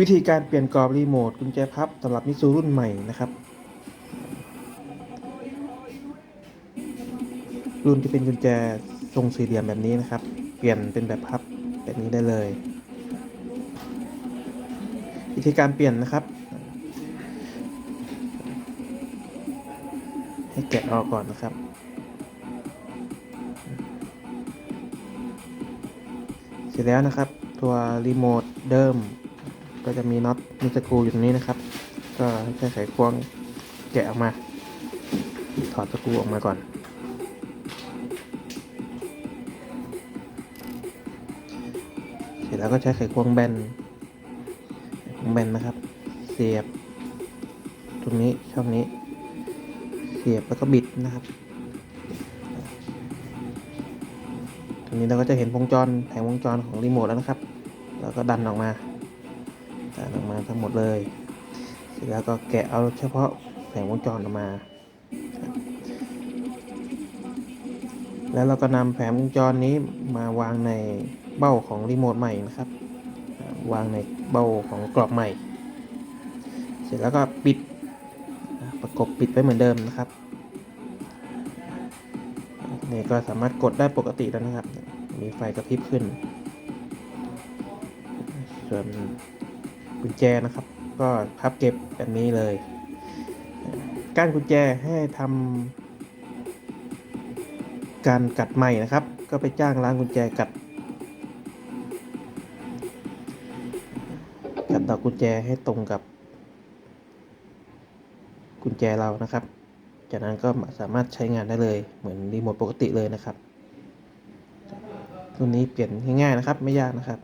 วิธีการเปลี่ยนกรอบรีโมทกุญแจพับสำหรับมิซูรุ่นใหม่นะครับ รุ่นที่เป็นกุญแจทรงสี่เหลี่ยมแบบนี้นะครับ เปลี่ยนเป็นแบบพับแบบนี้ได้เลย วิธีการเปลี่ยนนะครับ ให้แกะออกก่อนนะครับ เสร็จแล้วนะครับ ตัวรีโมทเดิม ก็จะมีน็อตมีสกรูอยู่ตรงนี้นะครับ ก็ใช้ไขควงแกะออกมา ถอดสกรูออกมาก่อน เสร็จแล้วก็ใช้ไขควงแบนไขควงแบนนะครับ เสียบ ตรงนี้ช่องนี้ เสียบแล้วก็บิดนะครับตรงนี้เราก็จะเห็นวงจรแผงวงจรของรีโมทแล้วนะครับ แล้วก็ดันออกมา ดันออกมาทั้งหมดเลย เสร็จแล้วก็แกะเอาเฉพาะแผงวงจรออกมา แล้วเราก็นำแผงวงจรนี้มาวางในเบ้าของรีโมทใหม่นะครับ วางในเบ้าของกรอบใหม่ เสร็จแล้วก็ปิดประกบปิดไว้เหมือนเดิมนะครับนี่ก็สามารถกดได้ปกติแล้วนะครับ มีไฟกระพริบขึ้น ส่วน กุญแจนะครับ ก็พับเก็บแบบนี้เลยก้านกุญแจให้ทำการกัดใหม่นะครับ ก็ไปจ้างร้านกุญแจกัด กัดดอกกุญแจให้ตรงกับ กุญแจเรานะครับ จากนั้นก็สามารถใช้งานได้เลยเหมือนรีโมทปกติเลยนะครับ ตัวนี้เปลี่ยนง่ายๆนะครับ ไม่ยากนะครับ